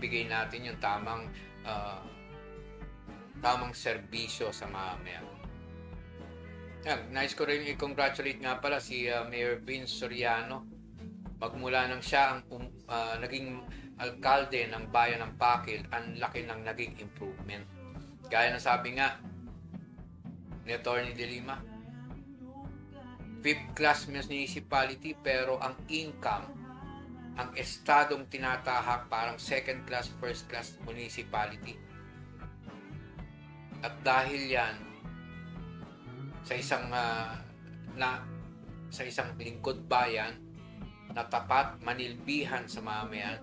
maibigay natin yung tamang ah, tamang serbisyo sa mamamayan. Yan, nice ko rin i-congratulate nga pala si ah, Mayor Vince Soriano. Magmula nang siya ang um, ah, naging alkalde ng bayan ng Pakil, ang laki ng naging improvement. Gaya ng sabi nga ni Atty. De Lima, fifth class municipality pero ang income ang estadong tinatahak parang second class, first class municipality. At dahil yan, sa isang ah, na sa isang lingkod bayan na tapat manilbihan sa mamayan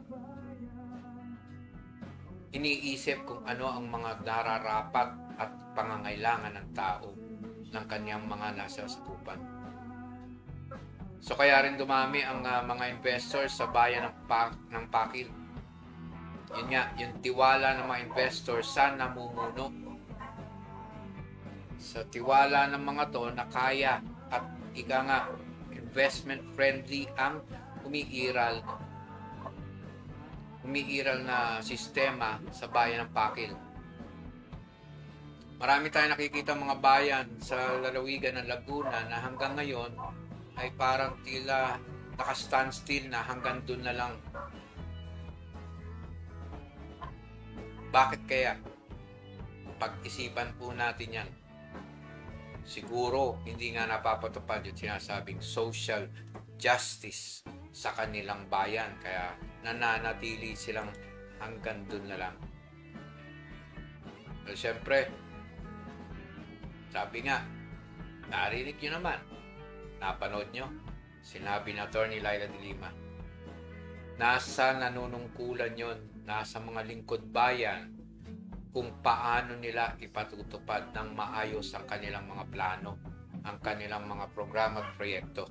iniisip kung ano ang mga nararapat at pangangailangan ng tao ng kanyang mga nasa sakupan. So kaya rin dumami ang ah, mga investors sa bayan ng, pa- ng Pakil. Yun nga, yung tiwala ng mga investors sa namumuno. Sa tiwala ng mga to na kaya at ika nga, investment friendly ang umiiral umiiral na sistema sa bayan ng Pakil. Marami tayong nakikita mga bayan sa lalawigan ng Laguna na hanggang ngayon ay parang tila naka-standstill na hanggang doon na lang. Bakit kaya? Pag-isipan po natin yan. Siguro hindi nga napapatupad yung sinasabing social justice sa kanilang bayan. Kaya nananatili silang hanggang doon na lang. Pero syempre, sabi nga, narinig nyo naman, napanood nyo, sinabi na Attorney Laila de Lima, nasa nanunungkulan yon nasa mga lingkod bayan, kung paano nila ipatutupad ng maayos ang kanilang mga plano, ang kanilang mga programa at proyekto.